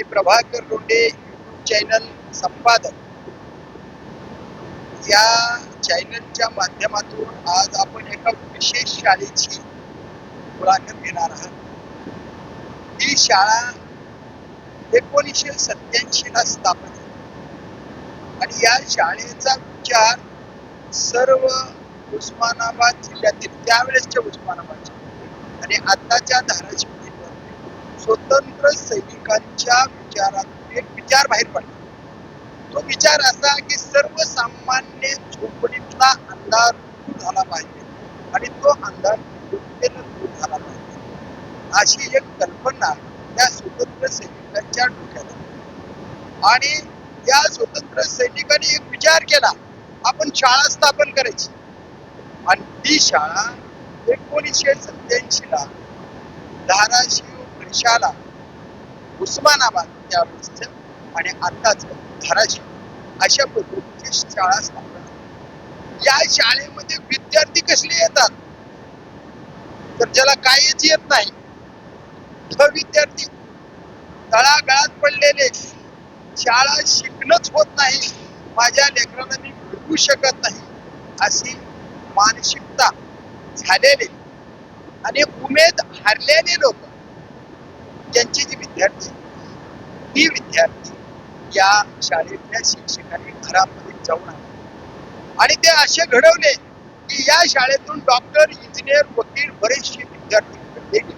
मी Prabhakar Londhe YouTube channel संपादक. या चॅनलच्या माध्यमातून आज आपण एका विशेष शाळेची मुलाखत घेणार आहात. ही शाळा एकोणीसशे सत्याऐंशी ला स्थापन झाली. आणि या शाळेचा विचार सर्व उस्मानाबाद जिल्ह्यातील त्यावेळेसच्या उस्मानाबाद आणि आताच्या धाराशिव लोकांच्या विचारातून एक विचार बाहेर पडला. तो विचार असा की सर्वसामान्य झोपडीतला अंधार दूर झाला पाहिजे आणि तो अंधार योग्यतेनं दूर झाला पाहिजे. अशी एक कल्पना त्या स्वतंत्र सैनिकांच्या डोक्यात आणि या स्वतंत्र सैनिकांनी एक विचार केला आपण शाळा स्थापन करायची. आणि ती शाळा एकोणीसशे सत्याऐंशी ला धाराशिव वर्षाला उस्मानाबाद त्यावेळेस आणि आताच धाराशिव अशा पद्धतीची शाळा स्थापन या शाळेमध्ये विद्यार्थी कसले येतात? तर ज्याला काहीच येत नाही. तो विद्यार्थी तळागाळात पडलेले. शाळा शिकणंच होत नाही. माझ्या लेकरांना मी घडवू शकत नाही. अशी मानसिकता झालेले. आणि उमेद हरलेले लोक त्यांचे जे विद्यार्थी ती विद्यार्थी या शाळेतल्या शिक्षकांनी घरामध्ये जाऊन आले. आणि ते असे घडवले की या शाळेतून डॉक्टर इंजिनियर वकील बरेचसे विद्यार्थी घडले गेले.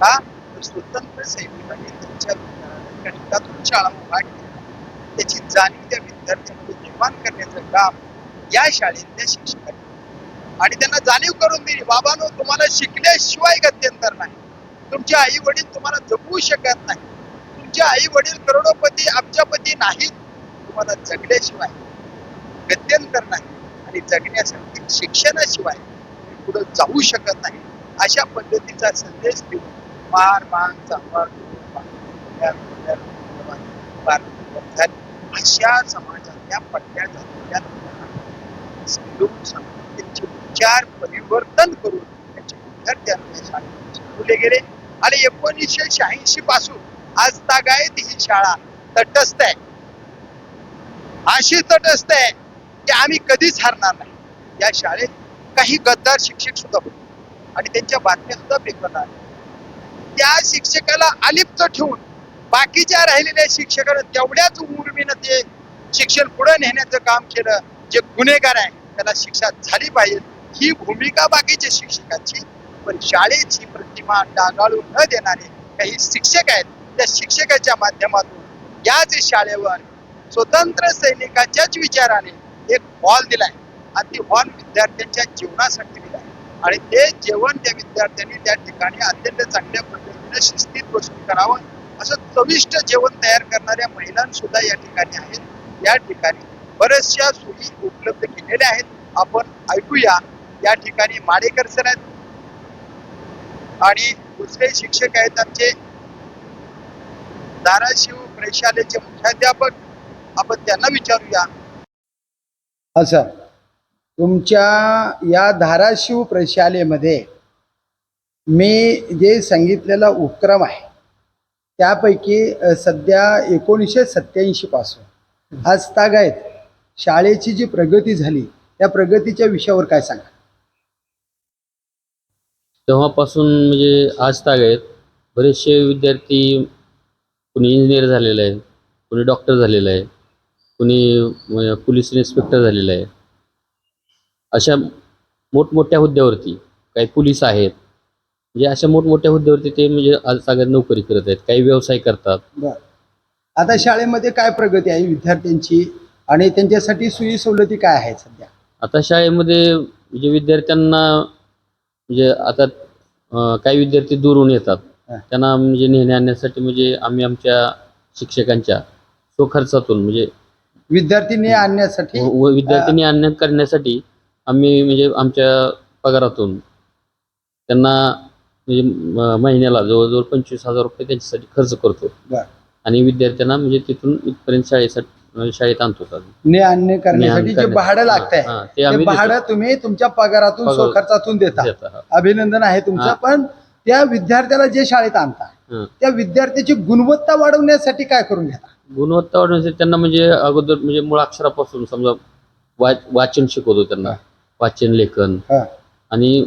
का? स्वतंत्र सैनिकांनी त्यांच्या गणितातून शाळा उभा त्याची जाणीव त्या विद्यार्थ्यांमध्ये निर्माण करण्याचं काम या शाळेतल्या शिक्षकांनी आणि त्यांना जाणीव करून दिली बाबांनो तुम्हाला शिकल्याशिवाय गत्यंतर नाही. तुमचे आई वडील तुम्हाला जगवू शकत नाही. तुमचे आई वडील करोडोपती अब्जापती नाहीत. तुम्हाला जगल्याशिवाय गत्यंतर नाही. आणि जगण्यासाठी शिक्षणाशिवाय पुढे जाऊ शकत नाही. अशा पद्धतीचा संदेश देऊन मार मान चांभार अशा समाजातल्या पट्ट्या जातीच्या समजून सांगून त्यांचे विचार परिवर्तन करून त्यांच्या विद्यार्थ्यांना शाळेत शिकवले गेले. आणि एकोणीसशे शहाऐंशी पासून आज तागायत ही शाळा. तटस्थ आहे. अशी तटस्थ आहे की आम्ही कधीच हारणार नाही. या शाळेत काही गद्दार शिक्षक सुद्धा होते. आणि त्यांच्या बातम्या सुद्धा पेपरला आल्या. त्या शिक्षकाला अलिप्त ठेवून बाकीच्या राहिलेल्या शिक्षकानं तेवढ्याच उर्मीनं ते शिक्षण पुढे नेण्याचं काम केलं. जे गुन्हेगार आहे त्याला शिक्षा झाली पाहिजे. ही भूमिका बाकीच्या शिक्षकाची. पण शाळेची किंवा डागाळू न देणारे काही शिक्षक आहेत त्या शिक्षकाच्या माध्यमातून याच शाळेवर स्वतंत्र सैनिकाच्याच विचाराने एक हॉल दिलाय आणि ती हॉल विद्यार्थ्यांच्या जीवनासाठी दिलाय. आणि ते जेवण त्या विद्यार्थ्यांनी त्या ठिकाणी अत्यंत चांगल्या पद्धतीने शिस्तीत बसून करावं असं चविष्ट जेवण तयार करणाऱ्या महिलांसुद्धा या ठिकाणी आहेत. या ठिकाणी बऱ्याचशा सोयी उपलब्ध केलेल्या आहेत. आपण ऐकूया. या ठिकाणी माडेकर सर आहेत. आणि दुसरे शिक्षक आहेत आमचे धाराशिव प्रशालेचे मुख्याध्यापक आपण त्यांना विचारूया. असं तुमच्या या धाराशिव प्रशालेमध्ये मी जे सांगितलेला उपक्रम आहे त्यापैकी सध्या एकोणीसशे सत्याऐंशी पासून आज तागायत शाळेची जी प्रगती झाली त्या प्रगतीच्या विषयावर काय सांगा तेव्हापासून म्हणजे आज तागायत बरेचसे विद्यार्थी कुणी इंजिनियर झालेलं आहे कुणी डॉक्टर झालेलं आहे कुणी पोलीस इन्स्पेक्टर झालेलं आहे अशा मोठमोठ्या हुद्द्यावरती काही पोलीस आहेत. म्हणजे अशा मोठमोठ्या हुद्द्यावरती ते म्हणजे आज तागायत नोकरी करत आहेत काही व्यवसाय करतात. आता शाळेमध्ये काय प्रगती आहे विद्यार्थ्यांची आणि त्यांच्यासाठी सोयी सवलती काय आहेत सध्या? आता शाळेमध्ये म्हणजे विद्यार्थ्यांना म्हणजे आता काही विद्यार्थी दूरहून येतात. त्यांना म्हणजे नेणे आणण्यासाठी म्हणजे आम्ही आमच्या शिक्षकांच्या स्वखर्चातून म्हणजे विद्यार्थ्यांनी आणण्यासाठी व- विद्यार्थ्यांनी आणण्या करण्यासाठी आम्ही म्हणजे आमच्या पगारातून त्यांना म्हणजे म- महिन्याला जवळजवळ पंचवीस हजार रुपये त्यांच्यासाठी खर्च करतो बर. आणि विद्यार्थ्यांना म्हणजे तिथून इथपर्यंत शाळेसाठी शाळेत आणतो. ने आणणे करण्यासाठी जे. भाडं लागतंय हा, ते ते आम्ही देतो. भाडं तुम्ही तुमच्या पगारातून पगार- स्वखर्चातून देता देतो, हा. अभिनंदन आहे तुमचं हा. पण त्या विद्यार्थ्याला जे शाळेत आणता हं. त्या विद्यार्थ्याची गुणवत्ता वाढवण्यासाठी काय करून घ्या गुणवत्ता वाढवण्यासाठी त्यांना म्हणजे अगोदर म्हणजे मुळाक्षरापासून समजा वा वाचन शिकवतो त्यांना. वाचन लेखन हा. आणि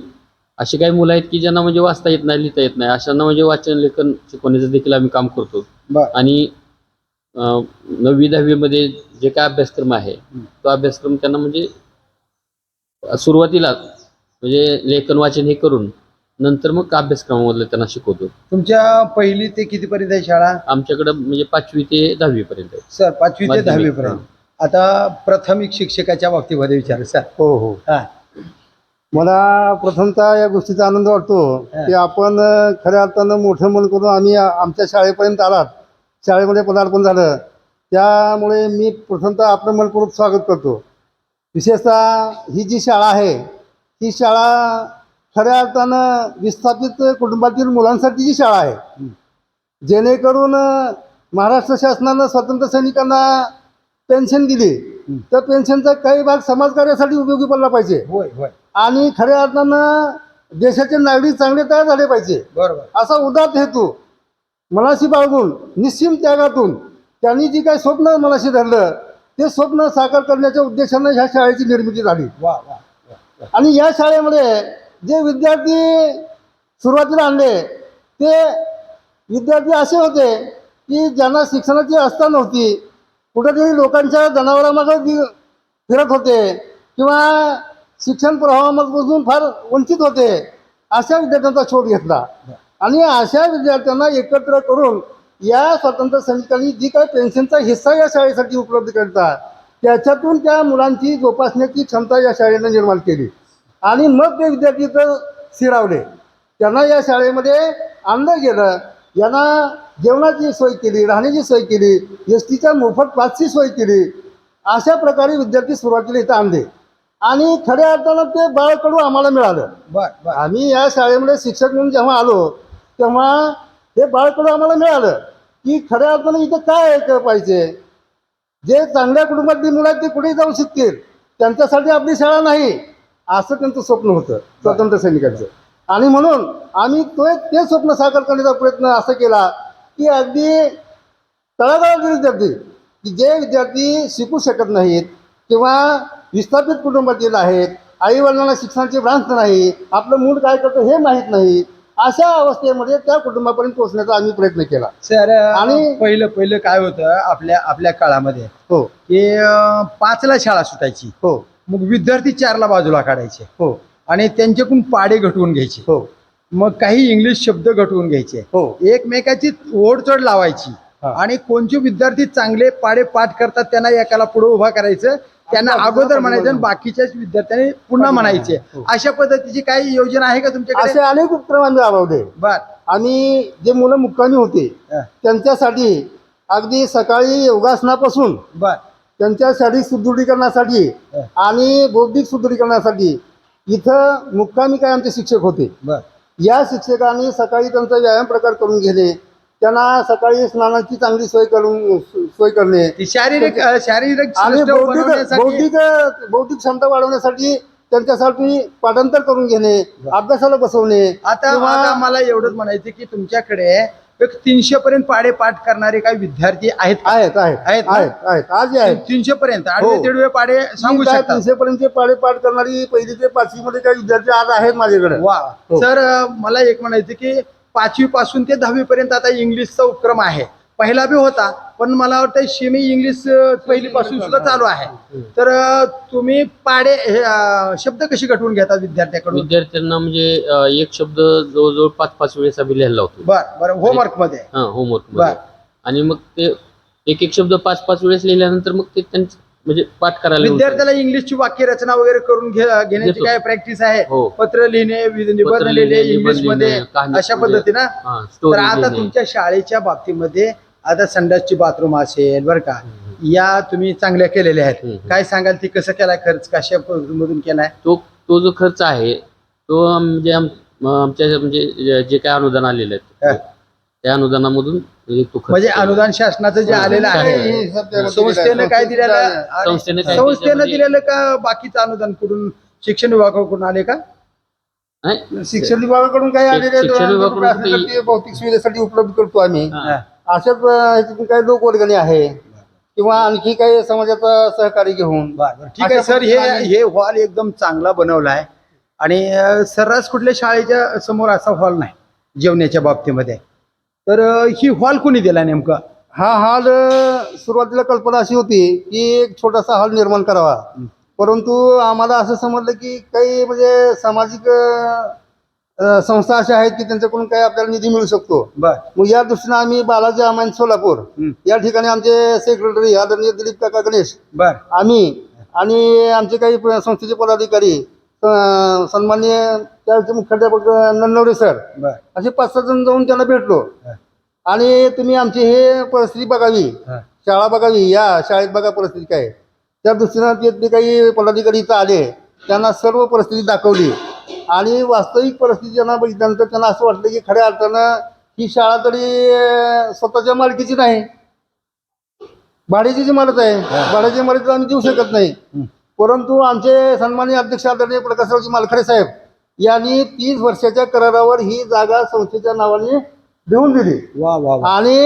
अशी काही मुलं आहेत की ज्यांना म्हणजे वाचता येत नाही लिहिता येत नाही अशांना म्हणजे वाचन लेखन शिकवण्याचं देखील आम्ही काम करतो बर आणि नववी दहावीमध्ये जे काय अभ्यासक्रम आहे तो अभ्यासक्रम त्यांना म्हणजे सुरुवातीला म्हणजे लेखन वाचन हे करून नंतर मग अभ्यासक्रमामधलं त्यांना शिकवतो. तुमच्या पहिली ते कितीपर्यंत आहे शाळा? आमच्याकडं म्हणजे पाचवी ते दहावी पर्यंत आहे. सर पाचवी ते माध्यमिक, दहावी पर्यंत आता प्राथमिक शिक्षकाच्या बाबतीमध्ये विचार सर. हो हो. हा. मला प्रथमतः या गोष्टीचा आनंद वाटतो. की आपण अ, खऱ्या अर्थानं मोठं मन करून आम्ही आ- आमच्या शाळेपर्यंत आलात. शाळेमध्ये पदार्पण झालं. त्यामुळे मी प्रथमतः आपलं मनपूर्वक स्वागत करतो. विशेषतः ही जी शाळा आहे ही शाळा खऱ्या अर्थानं विस्थापित कुटुंबातील मुलांसाठीची शाळा आहे जेणेकरून महाराष्ट्र शासनानं स्वातंत्र्य सैनिकांना पेन्शन दिली तर पेन्शनचा काही भाग समाजकार्यासाठी उपयोगी पडला पाहिजे. होय होय. आणि खऱ्या अर्थानं देशाचे नागरिक चांगले तयार झाले पाहिजे. बरोबर. असा उदात हेतू मनाशी बाळगून निश्चिम त्यागातून त्यांनी जी काही स्वप्न मनाशी धरलं ते स्वप्न साकार करण्याच्या उद्देशानं ह्या शाळेची निर्मिती झाली. आणि या शाळेमध्ये जे विद्यार्थी सुरुवातीला आणले ते विद्यार्थी असे होते की ज्यांना शिक्षणाची आस्था नव्हती कुठेतरी लोकांच्या जनावरामागं फिरत होते किंवा शिक्षण प्रवाहामधून फार वंचित होते अशा विद्यार्थ्यांचा शोध घेतला. आणि अशा विद्यार्थ्यांना एकत्र करून या स्वातंत्र्य सैनिकांनी जी काही पेन्शनचा हिस्सा या शाळेसाठी उपलब्ध करतात त्याच्यातून त्या मुलांची जोपासण्याची क्षमता या शाळेनं निर्माण केली. आणि मग ते विद्यार्थी इथं स्थिरावले त्यांना या शाळेमध्ये आणलं गेलं. यांना जेवणाची सोय केली राहण्याची सोय केली एस टीच्या मोफत पासची सोय केली. अशा प्रकारे विद्यार्थी सुरुवातीला इथं आणले. आणि खऱ्या अर्थानं ते बाळकडू आम्हाला मिळालं. आम्ही या शाळेमध्ये शिक्षक म्हणून जेव्हा आलो तेव्हा हे बाळकडू आम्हाला मिळालं. की खऱ्या अर्थानं इथं काय पाहिजे? जे चांगल्या कुटुंबातली मुलं आहेत ते कुठेही जाऊ शकतील. त्यांच्यासाठी आपली शाळा नाही. असं त्यांचं स्वप्न होतं स्वातंत्र्य सैनिकांचं. आणि म्हणून आम्ही तो ते स्वप्न साकार करण्याचा प्रयत्न असा केला की अगदी तळागाळातील विद्यार्थी की जे विद्यार्थी शिकू शकत नाहीत किंवा विस्थापित कुटुंबातील आहेत आई वडिलांना शिक्षणाची भ्रांत नाही आपलं मूल काय करतं हे माहीत नाही अशा अवस्थेमध्ये त्या कुटुंबापर्यंत पोहोचण्याचा आम्ही प्रयत्न केला. सर आणि पहिलं पहिलं काय होतं आपल्या आपल्या काळामध्ये हो. की अं, पाचला शाळा सुटायची. हो. मग विद्यार्थी चारला बाजूला काढायचे. हो. आणि त्यांच्याकडून पाडे घटवून घ्यायचे. हो. मग काही इंग्लिश शब्द घटवून घ्यायचे. हो. एकमेकाची ओढचढ लावायची. हा. आणि कोणते विद्यार्थी चांगले पाडे पाठ करतात त्यांना एकाला पुढे उभा करायचं. त्यांना अगोदर म्हणायचं आणि बाकीच्याच विद्यार्थ्यांनी पुन्हा म्हणायचे. हो. अशा पद्धतीची काही योजना आहे का तुमच्याकडे? असे अनेक उपक्रम आम्ही राबवले. बर. आम्ही जे मुलं मुक्कामी होते. त्यांच्यासाठी अगदी सकाळी योगासनापासून बर. त्यांच्या शारीरिक सुदृढीकरणासाठी. आणि बौद्धिक सुदृढीकरणासाठी इथं मुक्कामी काय आमचे शिक्षक होते. बर. या शिक्षकांनी सकाळी त्यांचा व्यायाम प्रकार करून घेणे त्यांना सकाळी स्नानाची चांगली सोय करून सोय करणे. शारीरिक शारीरिक आणि बौद्धिक बौद्धिक बौद्धिक क्षमता वाढवण्यासाठी त्यांच्यासाठी पाठांतर करून घेणे अभ्यासाला बसवणे. आता मला एवढंच म्हणायचं की तुमच्याकडे एक तीनशे पर्यंत पाडे पाठ करणारे काही विद्यार्थी आहेत? आहेत आहेत. आहेत ना? आहेत आहेत. आजही आहेत तीनशे पर्यंत. आडवे हो. पाडे सांगू शकता? तीनशे पर्यंत पाडे पाठ करणारी पहिली ते पाचवी मध्ये काही विद्यार्थी आज आहेत माझ्याकडे. वा. हो. सर मला एक म्हणायचं की पाचवी पासून ते दहावी पर्यंत आता इंग्लिशचा उपक्रम आहे. पहिला बी होता पण मला वाटतं सेमी इंग्लिश पहिली पासून सुद्धा चालू आहे. तर तुम्ही पाडे हे, शब्द कशी घटवून घेता विद्यार्थ्याकडून? विद्यार्थ्यांना म्हणजे एक शब्द जवळजवळ पाच पाच वेळेस आम्ही लिहायला लावतो. बर बर होमवर्कमध्ये? हा होमवर्क बर. आणि मग ते एक एक शब्द पाच पाच वेळेस लिहिल्यानंतर मग ते त्यांचं म्हणजे पाठ करायला येऊन विद्यार्थ्याला इंग्लिशची वाक्य रचना वगैरे करून घे- घेण्याची. काय प्रॅक्टिस आहे हो. पत्र लिहिणे वि- निबंध पत्र लिहिणे लिहिणे, इंग्लिशमध्ये लिहिणे, कहाणी अशा पद्धतीनं हा, तर आता लिहिणे. तुमच्या शाळेच्या बाबतीमध्ये आता संडासची बाथरूम असेल बरं का या तुम्ही चांगल्या केलेल्या आहेत हम्म. काय सांगाल ती कसं केलाय खर्च कशा मधून केलाय तो तो जो खर्च आहे तो म्हणजे आम- आमच्या म्हणजे जे- जे काय अनुदान आलेलं हा. आहे त्या अनुदानामधून म्हणजे म्हणजे. अनुदान शासनाचं जे हो. आलेलं आहे संस्थेनं काय दिलेलं संस्थेनं काय दिलेलं का बाकीचं अनुदान कुठून? शिक्षण विभागाकडून आले का? शिक्षण विभागाकडून काही शिक- आलेले भौतिक सुविधेसाठी उपलब्ध करतो आम्ही. हा. अशाच अं, ह्याच्यातून काही लोकवर्गणी आहे? किंवा आणखी काही समाजाचा सहकार्य घेऊन? बरं, ठीक आहे अशा सर हे हे हॉल एकदम चांगला बनवला आहे आणि सर्रास कुठल्या शाळेच्या समोर असा हॉल नाही जेवणाच्या बाबतीमध्ये. तर ही हॉल कुणी दिला नेमकं? हा हॉल सुरुवातीला कल्पना अशी होती की एक छोटासा हॉल निर्माण करावा. परंतु आम्हाला असं समजलं की काही म्हणजे सामाजिक संस्था अशा आहेत की त्यांच्याकडून काही आपल्याला निधी मिळू शकतो. बर. मग या दृष्टीनं आम्ही बालाजी अमाइन सोलापूर. या ठिकाणी आमचे सेक्रेटरी आदरणीय दिलीप काका गणेश आम्ही आणि आमचे काही संस्थेचे पदाधिकारी सन्माननीय त्याचे मुख्याध्यापक नन्नवरे सर. असे पाच सहा जण जाऊन त्यांना भेटलो. आणि तुम्ही आमची हे परिस्थिती बघावी. शाळा बघावी. या शाळेत बघा परिस्थिती काय. त्या दृष्टीनं ते ते काही पदाधिकारी इथं आले त्यांना सर्व परिस्थिती दाखवली. आणि वास्तविक परिस्थिती त्यांना बघितल्यानंतर त्यांना असं वाटलं की खऱ्या अर्थानं ही शाळा तरी स्वतःच्या मालकीची नाही. भाड्याची जी मालक आहे. भाड्याची मालकी तर आम्ही देऊ शकत नाही. परंतु आमचे सन्माननीय अध्यक्ष आदरणीय प्रकाशरावजी मालखडे साहेब यांनी तीस वर्षाच्या करारावर ही जागा संस्थेच्या नावाने देऊन दिली. वा वा आणि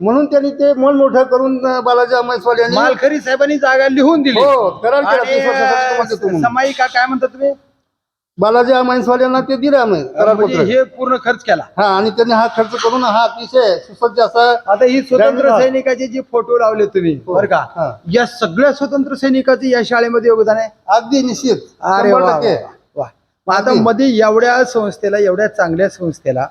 म्हणून त्यांनी ते मन मोठं करून बालाजी अम्माईसवाल यांनी मालखरी साहेबांनी जागा लिहून दिली. हो, करार केला. म्हणून. समायिका काय म्हणता तुम्ही? बालाजी अम्माईसवाल यांना ते दिलं आम्ही म्हणजे करारपत्र हे पूर्ण खर्च केला हा आणि त्यांनी हा खर्च करून हा अतिशय सुसज्ज असा आता ही स्वतंत्र सैनिकाचे जे फोटो लावले तुम्ही हो. बरं हा. का या सगळ्या स्वतंत्र सैनिकाचं या शाळेमध्ये योगदान आहे अगदी निश्चित अरे शंभर वा, टक्के. वा, वा. मग आता अगदी. मध्ये एवढ्या संस्थेला एवढ्या चांगल्या संस्थेला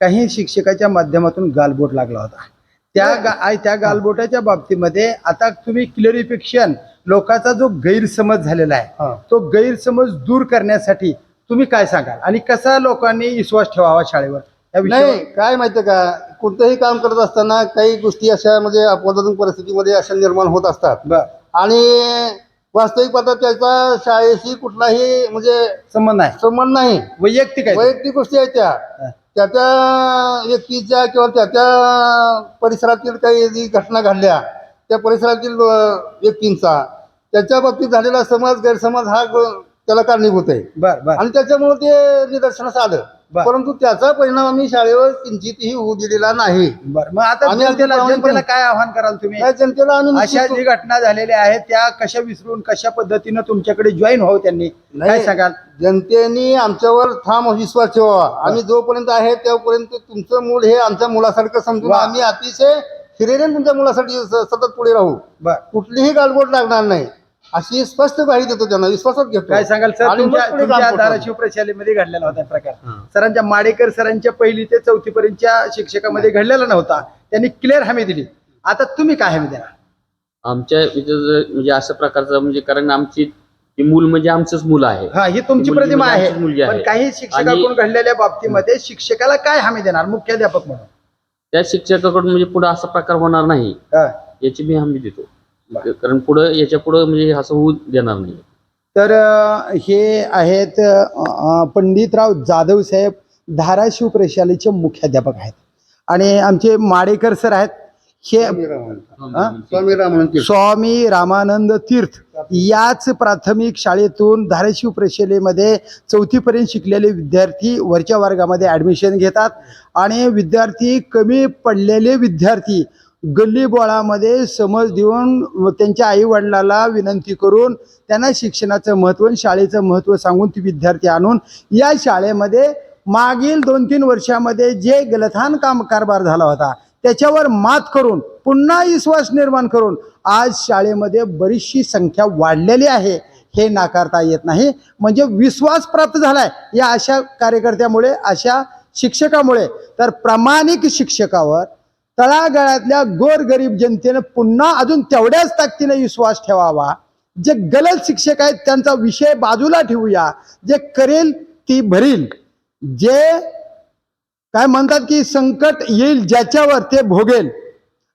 काही शिक्षकाच्या माध्यमातून गालबोट लागला होता त्या गा- त्या गालबोटाच्या बाबतीमध्ये आता तुम्ही क्लिअरिफिकेशन लोकांचा जो गैरसमज झालेला आहे. तो गैरसमज दूर करण्यासाठी तुम्ही काय सांगाल? आणि कसा लोकांनी विश्वास ठेवावा शाळेवर? नाही काय माहितीये का? कोणतंही काम करत असताना काही गोष्टी अशा म्हणजे अपवादात्मक परिस्थितीमध्ये अशा निर्माण होत असतात. आणि वास्तविक पाहता त्याचा शाळेशी कुठलाही म्हणजे संबंध आहे संबंध नाही. वैयक्तिक आहे वैयक्तिक गोष्टी आहेत त्या. त्या त्या व्यक्तीच्या किंवा त्या त्या परिसरातील काही घटना घडल्या त्या परिसरातील व्यक्तींचा त्याच्या बाबतीत झालेला समज गैरसमज हा त्याला कारणीभूत आहे. बर बर. आणि त्याच्यामुळे ते निदर्शनास आलं. परंतु त्याचा परिणाम आम्ही शाळेवर किंचितही होऊ दिलेला नाही. बर मग आता जनतेला काय आव्हान कराल तुम्ही? जनतेला अशा जी घटना झालेल्या आहेत त्या कशा विसरून कशा पद्धतीनं तुमच्याकडे जॉईन व्हावं त्यांनी? काय नाही. सांगाल? जनतेने आमच्यावर ठाम विश्वास ठेवावा. आम्ही जोपर्यंत आहे तेव्हापर्यंत तुमचं मूल हे आमच्या मुलासारखं समजून. आम्ही अतिशय हिरेने तुमच्या मुलासाठी सतत पुढे राहू. बर. कुठलीही गालबोट लागणार नाही. अशी स्पष्ट ग्वाही देतो त्यांना विश्वासात घेतो. काय सांगाल सर? आणि मग तुमच्यापुढे काम तुमच्या करतो. धाराशिव प्रशालेमध्ये घडलेला होता प्रकार. हा. सरांच्या माडेकर सरांच्या पहिली ते चौथी पर्यंतच्या शिक्षकामध्ये घडलेला नव्हता. त्यांनी क्लिअर हमी दिली. आता तुम्ही काय हमी देणार? आमच्या इथं जर म्हणजे अशा प्रकारचं म्हणजे कारण आमची ती मूल म्हणजे आमचंच मुलं आहे. हा ही तुमची मुलगी प्रतिमा म्हणजे आहे. आमचीच मुलगी पण आहे. काही शिक्षकाकडून घडलेल्या बाबतीमध्ये शिक्षकाला काय हमी देणार? मुख्याध्यापक म्हणून. त्या शिक्षकाकडून म्हणजे पुढे असा प्रकार होणार नाही. हा. याची मी हमी देतो. कारण पुढं याच्या पुढं म्हणजे असं होऊ देणार नाही. तर हे आहेत पंडितराव जाधव साहेब धाराशिव प्रशालेचे मुख्याध्यापक आहेत. आणि आमचे माडेकर सर आहेत. हे स्वामी रामानंद. स्वामी रामानंद तीर्थ. स्वामी रामानंद तीर्थ. याच प्राथमिक शाळेतून धाराशिव प्रशालेमध्ये चौथीपर्यंत शिकलेले विद्यार्थी वरच्या वर्गामध्ये ॲडमिशन घेतात. आणि विद्यार्थी कमी पडलेले विद्यार्थी गल्ली बोळामध्ये समज देऊन त्यांच्या आई वडिलाला विनंती करून त्यांना शिक्षणाचं महत्त्व आणि शाळेचं महत्त्व सांगून ती विद्यार्थी आणून या शाळेमध्ये मागील दोन तीन वर्षामध्ये जे गलथान काम कारभार झाला होता त्याच्यावर मात करून पुन्हा विश्वास निर्माण करून आज शाळेमध्ये बरीचशी संख्या वाढलेली आहे. हे नाकारता येत नाही. म्हणजे विश्वास प्राप्त झालाय या अशा कार्यकर्त्यामुळे अशा शिक्षकामुळे. तर प्रामाणिक शिक्षकावर तळागाळातल्या गोरगरीब जनतेनं पुन्हा अजून तेवढ्याच ताकदीनं विश्वास ठेवावा. जे गलत शिक्षक आहेत त्यांचा विषय बाजूला ठेवूया. जे करेल ती भरील. जे काय म्हणतात की संकट येईल ज्याच्यावर ते भोगेल.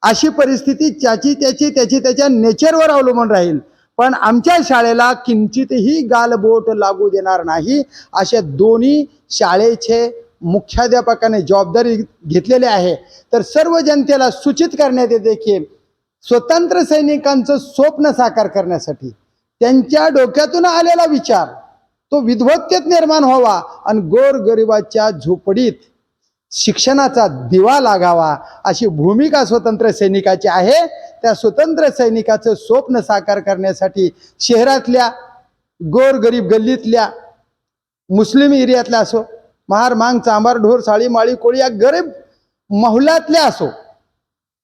अशी परिस्थिती ज्याची त्याची त्याची त्याच्या नेचरवर अवलंबून राहील. पण आमच्या शाळेला किंचितही गालबोट लागू देणार नाही अशा दोन्ही शाळेचे मुख्याध्यापकाने जबाबदारी घेतलेली आहे. तर सर्व जनतेला सूचित करण्यात येते की स्वतंत्र सैनिकांचं स्वप्न साकार करण्यासाठी त्यांच्या डोक्यातून आलेला विचार तो विद्वत्तेत निर्माण व्हावा आणि गोरगरिबाच्या झोपडीत शिक्षणाचा दिवा लागावा अशी भूमिका स्वतंत्र सैनिकाची आहे. त्या स्वतंत्र सैनिकाचं स्वप्न साकार करण्यासाठी शहरातल्या गोरगरीब गल्लीतल्या मुस्लिम एरियातल्या असो महार मांग चांबार ढोर साळी माळी कोळी या गरीब महिलातल्या असो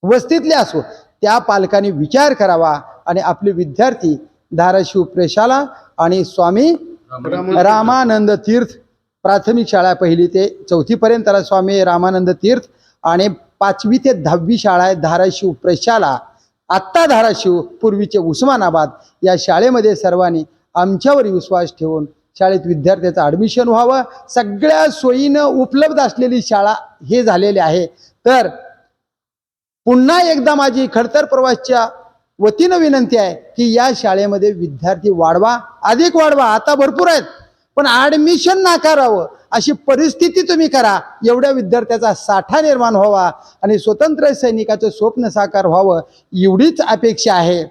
वस्तीतल्या असो त्या पालकांनी विचार करावा आणि आपले विद्यार्थी धाराशिव प्रशाला आणि स्वामी रामानंद तीर्थ प्राथमिक शाळा पहिली ते चौथीपर्यंतला स्वामी रामानंद तीर्थ आणि पाचवी ते दहावी शाळा आहे धाराशिव प्रशाला. आत्ता धाराशिव पूर्वीचे उस्मानाबाद या शाळेमध्ये सर्वांनी आमच्यावर विश्वास ठेवून शाळेत विद्यार्थ्याचं ॲडमिशन व्हावं. सगळ्या सोयीनं उपलब्ध असलेली शाळा हे झालेली आहे. तर पुन्हा एकदा माझी खडतर प्रवासच्या वतीनं विनंती आहे की या शाळेमध्ये विद्यार्थी वाढवा. अधिक वाढवा. आता भरपूर आहेत. पण ॲडमिशन नाकारावं अशी परिस्थिती तुम्ही करा. एवढ्या विद्यार्थ्याचा साठा निर्माण व्हावा आणि स्वतंत्र सैनिकाचं स्वप्न साकार व्हावं एवढीच अपेक्षा आहे.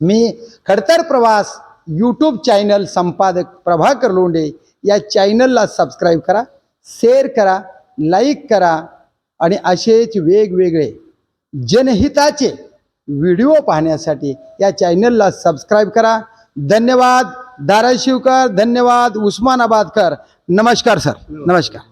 मी खडतर प्रवास यूट्यूब चॅनल संपादक प्रभाकर लोंढे या चॅनलला सबस्क्राईब करा शेअर करा लाईक करा आणि असेच वेगवेगळे जनहिताचे व्हिडिओ पाहण्यासाठी या चॅनलला सबस्क्राईब करा. धन्यवाद धाराशिवकर धन्यवाद उस्मानाबादकर. नमस्कार सर नमस्कार.